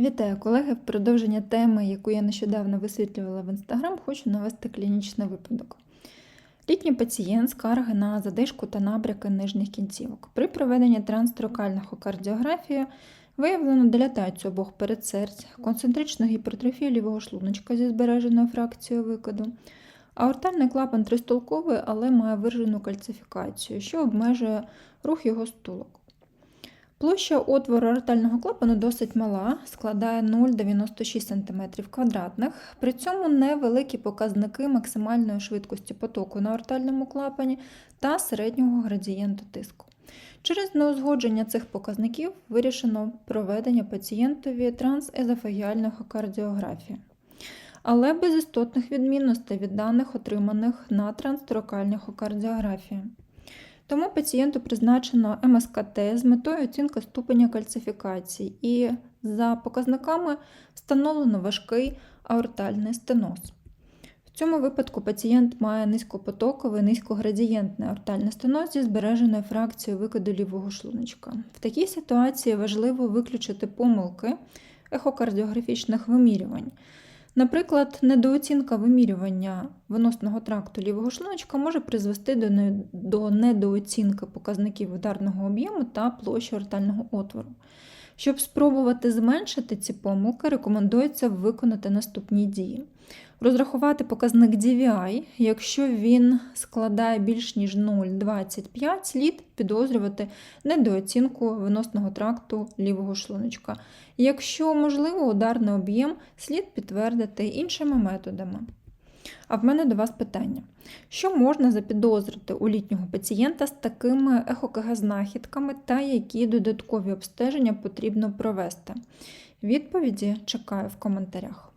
Вітаю колеги! В продовження теми, яку я нещодавно висвітлювала в інстаграм, хочу навести клінічний випадок. Літній пацієнт скарги на задишку та набряки нижніх кінцівок. При проведенні трансторакальної ехокардіографії виявлено дилатацію обох передсердь, концентричну гіпертрофію лівого шлуночка зі збереженою фракцією викиду. Аортальний клапан тристолковий, але має виражену кальцифікацію, що обмежує рух його стулок. Площа отвору аортального клапану досить мала, складає 0,96 см квадратних. При цьому невеликі показники максимальної швидкості потоку на аортальному клапані та середнього градієнту тиску. Через неузгодження цих показників вирішено проведення пацієнтові трансезофагіальної кардіографії. Але без істотних відмінностей від даних, отриманих на трансторакальній кардіографії. Тому пацієнту призначено МСКТ з метою оцінки ступеня кальцифікації і за показниками встановлено важкий аортальний стеноз. В цьому випадку пацієнт має низькопотоковий, низькоградієнтний аортальний стеноз зі збереженою фракцією викиду лівого шлуночка. В такій ситуації важливо виключити помилки ехокардіографічних вимірювань. Наприклад, недооцінка вимірювання виносного тракту лівого шлуночка може призвести до, недооцінки показників ударного об'єму та площі ортального отвору. Щоб спробувати зменшити ці помилки, рекомендується виконати наступні дії. Розрахувати показник DVI, якщо він складає більш ніж 0,25, слід підозрювати недооцінку виносного тракту лівого шлуночка. Якщо можливо, ударний об'єм слід підтвердити іншими методами. А в мене до вас питання: що можна запідозрити у літнього пацієнта з такими ехокг-знахідками та які додаткові обстеження потрібно провести? Відповіді чекаю в коментарях.